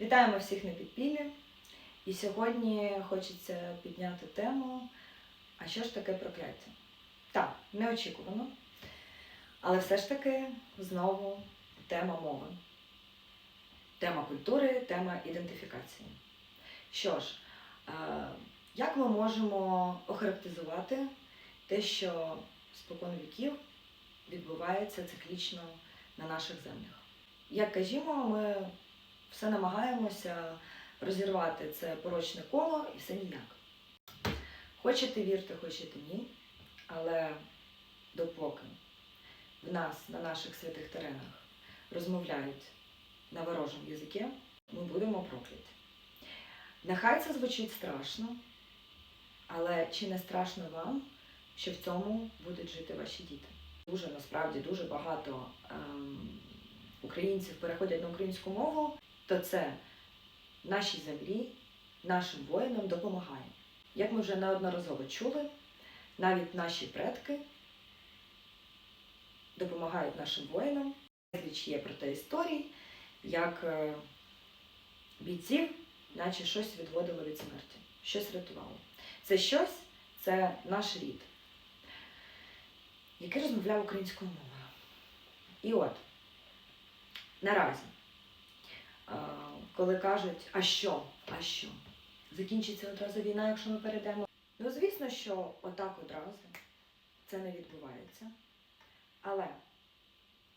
Вітаємо всіх на підпіллі. І сьогодні хочеться підняти тему, а що ж таке прокляття? Так, неочікувано. Але все ж таки знову тема мови, тема культури, тема ідентифікації. Що ж, е, як ми можемо охарактеризувати те, що спокон віків відбувається циклічно на наших землях? Як кажімо, ми все намагаємося розірвати це порочне коло і все ніяк. Хочете вірте, хочете ні, але допоки в нас на наших святих теренах розмовляють на ворожому язикі, ми будемо прокляті. Нехай це звучить страшно, але чи не страшно вам, що в цьому будуть жити ваші діти? Дуже насправді дуже багато ем, українців переходять на українську мову, то це нашій землі, нашим воїнам допомагає. Як ми вже неодноразово чули, навіть наші предки допомагають нашим воїнам. Безліч є про те історій, як е, бійців, наче щось відводило від смерті, щось рятувало. Це щось це наш рід, який розмовляв українською мовою. І от наразі, коли кажуть, а що, а що? Закінчиться одразу війна, якщо ми перейдемо. Ну, звісно, що отак одразу це не відбувається. Але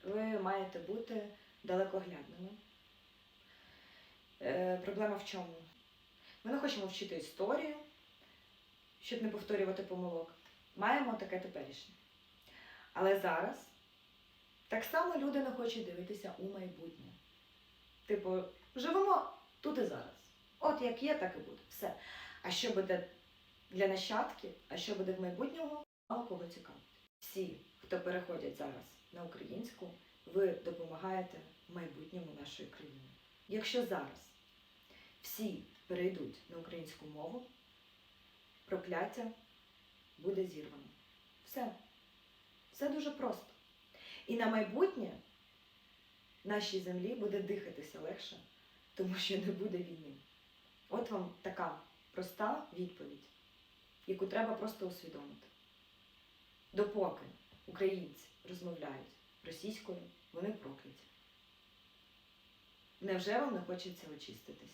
ви маєте бути далекоглядними. Е, проблема в чому? Ми не хочемо вчити історію, щоб не повторювати помилок. Маємо таке теперішнє. Але зараз так само люди не хочуть дивитися у майбутнє. Типу, живемо тут і зараз. От як є, так і буде. Все. А що буде для нащадків, а що буде в майбутньому, мало кого цікавить. Всі, хто переходять зараз на українську, ви допомагаєте майбутньому нашої країни. Якщо зараз всі перейдуть на українську мову, прокляття буде зірвано. Все. Все дуже просто. І на майбутнє нашій землі буде дихатися легше, тому що не буде війни. От вам така проста відповідь, яку треба просто усвідомити. Допоки українці розмовляють російською, вони прокляті. Невже вам не хочеться очиститись?